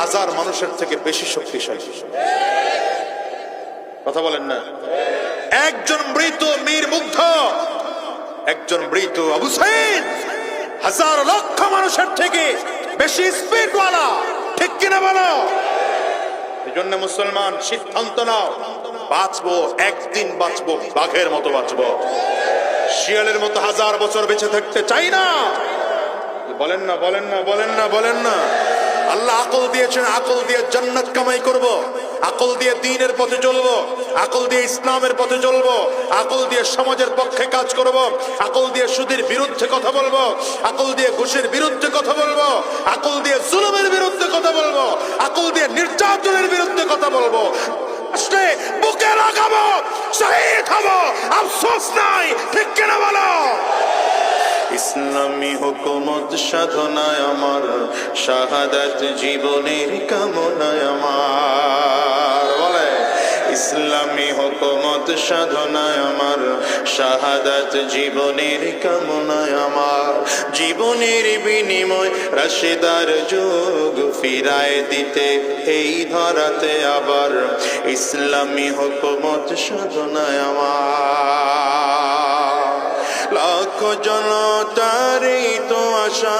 হাজার মানুষের থেকে বেশি শক্তিশালী। কথা বলেন না? একজন মৃত মীর মুগ্ধ, একজন মৃত আবু সাইদ। হাজার লক্ষ মানুষের থেকে বেশি স্পিডওয়ালা, ঠিক কিনা বলো? এই জন্য মুসলমান, সিদ্ধান্ত নাও, বাঁচবো, একদিন বাঁচবো, বাঘের মতো বাঁচবো। শিয়ালের মতো হাজার বছর বেঁচে থাকতে চাই না। বলেন না বলেন না বলেন না বলেন না। আল্লাহ আকল দিয়েছেন, আকল দিয়ে জান্নাত কামাই করব। আকল দিয়ে দিনের পথে চলবো, আকল দিয়ে ইসলামের পথে চলবো, আকল দিয়ে সমাজের পক্ষে কাজ করব, আকল দিয়ে সুদের বিরুদ্ধে কথা বলব, আকল দিয়ে ঘুষের বিরুদ্ধে কথা বলব, আকল দিয়ে জুলুমের বিরুদ্ধে কথা বলব, আকল দিয়ে নির্যাতনের বিরুদ্ধে কথা বলব। বুকে লাগাবো শহীদ হব, আফসোস নাই, ঠিক কিনা বলো? ইসলামী হুকুমত সাধনায় আমার, শাহাদাত জীবনের কামনায় আমার। বলে, ইসলামী হুকুমত সাধনায় আমার, শাহাদাত জীবনের কামনায় আমার। জীবনের বিনিময় রাশেদার যোগ ফিরায় দিতে এই ধরাতে আবার, ইসলামী হুকুমত সাধনায় আমার। লাখ জনতারই তো আশা,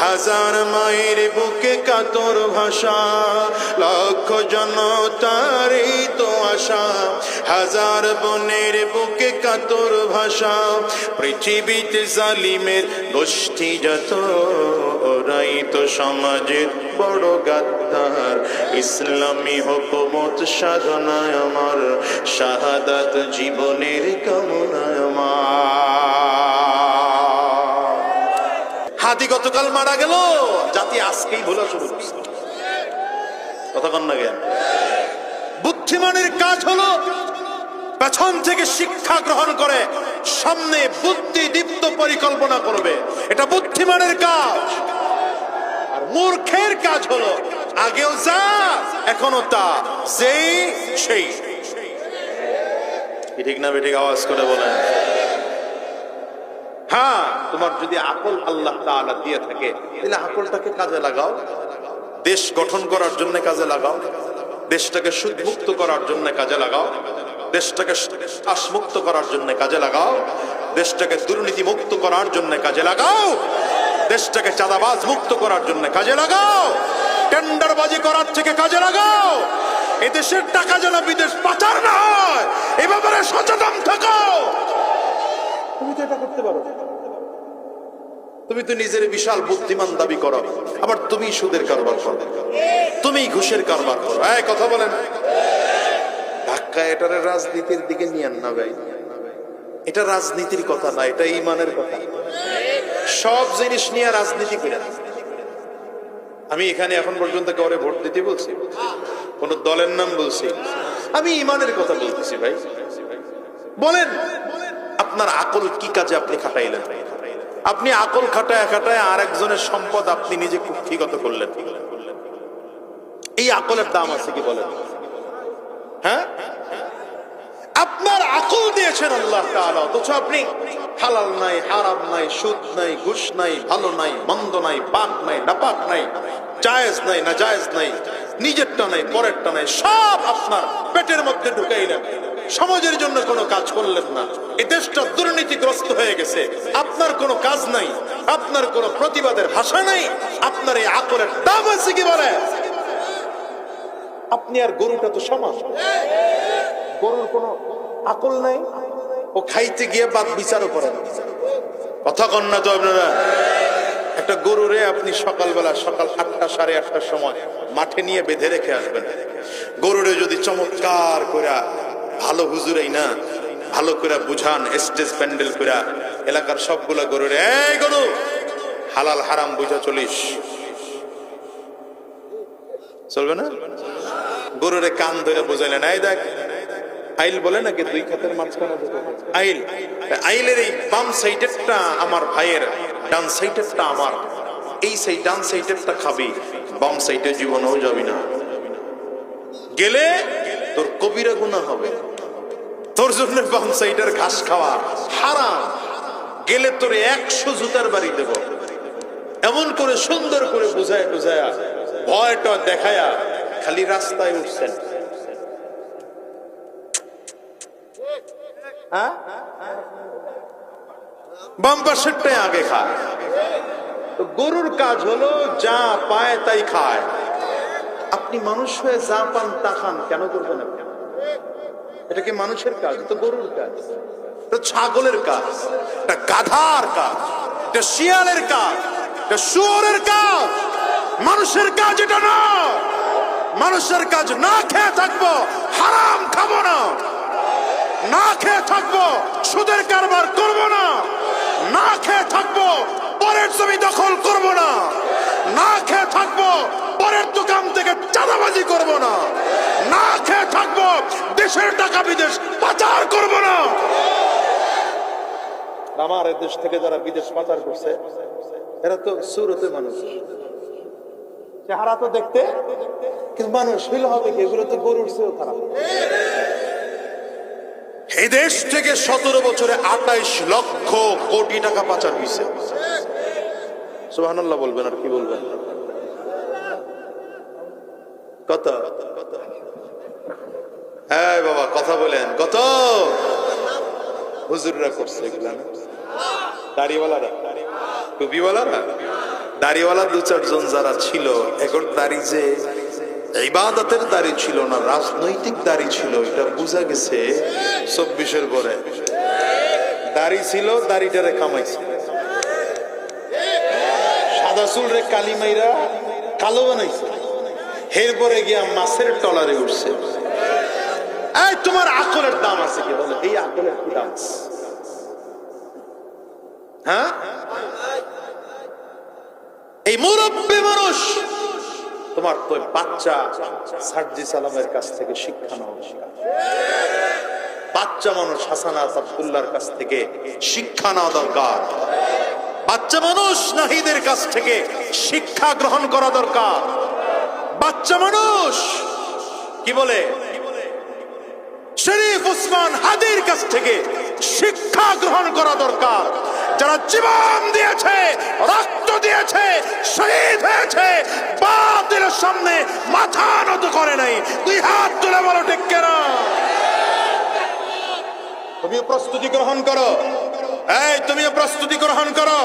হাজার মায়ের বুকে কাতর ভাষা। লক্ষ জনতারই তো আশা, হাজার বনের বুকে কাতর ভাষা। পৃথিবীতে জালিমের গোষ্ঠী যত, ওরাই তো সমাজের বড় গাদ্দার। ইসলামী হুকুমত সাধনায় আমার, শাহাদাত জীবনের কামনায় আমার। হাতি গতকাল মারা গেল, জাতি আজকেই ভোলা শুরু কতক্ষণ না জ্ঞান বুদ্ধিমানের কাজ হলো পেছন থেকে শিক্ষা গ্রহণ করে, সামনে বুদ্ধি দীপ্ত পরিকল্পনা করবে। এটা বুদ্ধিমানের কাজ। আর মূর্খের কাজ হলো, আগেও যা এখনও তা। সেই। কি ঠিক না বেঠিক আওয়াজ করে বলেন? তোমার যদি আকল আল্লাহ তাআলা দিয়ে থাকে, তাহলে আকলটাকে কাজে লাগাও। দেশ গঠন করার জন্য কাজে লাগাও। দেশটাকে সুদমুক্ত করার জন্য কাজে লাগাও। দেশটাকে শ্বাসমুক্ত করার জন্য কাজে লাগাও। দেশটাকে দুর্নীতি মুক্ত করার জন্য কাজে লাগাও। দেশটাকে চাঁদাবাজ মুক্ত করার জন্য কাজে লাগাও। টেন্ডারবাজি করার থেকে কাজে লাগাও। এদেশের টাকা যেন বিদেশ পাচার না হয়, এ ব্যাপারে সচেতন থাকো তুমি তো এটা করতে পারো তুমি তো নিজের বিশাল বুদ্ধিমান দাবি করো, আবার তুমি সুদের কারবার করো। তুমি ঘুষের কারবার করো। এই, কথা বলেন। ধাক্কা এটার রাজনীতির দিকে নিয়ে না ভাই এটা রাজনীতির কথা না, এটা ইমানের কথা। সব জিনিস নিয়ে রাজনীতি করে আমি এখানে এখন পর্যন্ত কাউরে ভোট দিতে বলছি, কোন দলের নাম বলছি। আমি ইমানের কথা বলতেছি ভাই। বলেন, আপনার আকল কি কাজে আপনি খাটাইলেন? আপনি আকল খাটায় খাটায় আর একজনের সম্পদ আপনি নিজে কুক্ষিগত করলেন। এই আকলের দাম আছে কি বলেন? হ্যাঁ? আপনার আকল দিয়েছেন আল্লাহ অথচ আপনি হালাল নাই, হারাম নাই, সুদ নাই, ঘুষ নাই, ভালো নাই, মন্দ নাই পাক নাই, নাপাক নাই, জায়েজ নাই না জায়েজ নাই। নিজেরটা নাই পরের নাই সব আপনার পেটের মধ্যে ঢুকাইলেন সমাজের জন্য কোনো কাজ করলেন না। এই দেশটা দুর্নীতিগ্রস্ত হয়ে গেছে। আপনার কোনো কাজ নাই। আপনার কোনো প্রতিবাদের ভাষা নাই। আপনার এই আকলের দাম আছে কি বলে? আপনি আর গরুটা তো সমান। গরুর কোনো আকল নাই। ও খাইতে গিয়ে বাদ বিচারও করেন কথা কন না তো আপনারা। একটা গরুরে আপনি সকালবেলা সকাল আটটা সাড়ে আটটার সময় মাঠে নিয়ে বেঁধে রেখে আসবেন। গরুরে যদি চমৎকার করে ভালো হুজুরাই না, ভালো করে বুঝান, স্টেজ প্যান্ডেল করে এলাকার সবগুলা গরুরে, এই গরু, হালাল হারাম বুঝা চলিস। চলবে না? গরুরে কান ধরে বুঝাইলেন, এই দেখ, আইল বলে নাকি দুই খাতের মাঝখানে আইল। আইলের এই বাম সাইডেরটা আমার ভাইয়ের ডান সাইডেরটা আমার। এই সেই ডান সাইডেরটা খাবি, বাম সাইডে জীবনেও যাবি না। গেলে তোর কবিরা গুণা হবে। তোর জন্য বাম সাইডের ঘাস খাওয়া হারাম। গেলে তোর একশো জুতার বাড়ি দেব। এমন করে সুন্দর করে বুঝায় বুঝায় ভয়টা দেখায়া খালি রাস্তায় উঠছেন। হ্যাঁ? বাম্পার সেটটাই আগে খায়। তো গরুর কাজ হলো যা পায় তাই খায়। আপনি মানুষ হয়ে যা পান তা খান, কেন করবেন এটা কি মানুষের কাজ? তো গরুর কাজ। এটা ছাগলের কাজ। এটা গাধার কাজ। এটা শিয়ালের কাজ। এটা শুয়োরের কাজ। মানুষের কাজ এটা না। মানুষের কাজ না খেয়ে থাকব, হারাম খাব না। না খেয়ে থাকব, সুদের কারবার করব না। না খেয়ে থাকব, পরের জমি দখল করব না। না খেয়ে থাকব, পরের দোকান থেকে চাঁদাবাজি করব না। না খেয়ে থাকব, দেশের টাকা বিদেশ পাচার করব না। আমার দেশ থেকে যারা বিদেশ পাচার করছে, এরা তো সুরতে মানুষ। চেহারা তো দেখতে, কিন্তু মানুষ ফিল হবে কি? এগুলো তো গরুর চেয়েও খারাপ। এই দেশ থেকে সতেরো বছরে আঠাইশ লক্ষ কোটি টাকা পাচার হয়েছে। সুবহানাল্লাহ বলবেন আর কি বলবেন? কত হ্যাঁ বাবা, কথা বলেন। কত? হুজুররা করছে এগুলা দাড়িওয়ালারা? টুপিওয়ালারা? দাড়িওয়ালা দু চারজন যারা ছিল এখন দাড়ি যে ইবাদতের দাড়ি ছিল না, রাজনৈতিক দাড়ি ছিল, এটা বোঝা গেছে চব্বিশের পরে। দাড়ি ছিল, দাড়িটারে কামাইছে। সাদা চুল রে কালি মাইরা কালো বানাইছে। এরপরে গিয়া মাছের টলারে উঠছে। এই, তোমার আকলের দাম আছে কি? বলে, এই আকলের কি দাম হ্যাঁ? এই মুরব্বী মানুষ তোমার তো বাচ্চা? সার্জি সালামের কাছ থেকে শিক্ষা নেওয়া। বাচ্চা মানুষ হাসানাত আব্দুল্লাহর কাছ থেকে শিক্ষা নেওয়া দরকার। বাচ্চা মানুষ নাহিদের কাছ থেকে শিক্ষা গ্রহণ করা দরকার। বাচ্চা মানুষ, কি বলে? শরীফ উসমান হাদির কাছ থেকে শিক্ষা গ্রহণ করা দরকার। যারা জীবন দিয়েছে, রক্ত দিয়েছে, শহীদ হয়েছে বাতিলের সামনে মাথা নত করে নাই। তুই হাত তুলে বলো, ঠিক কেনা? তুমিও প্রস্তুতি গ্রহণ করো। এই, তুমিও প্রস্তুতি গ্রহণ করো।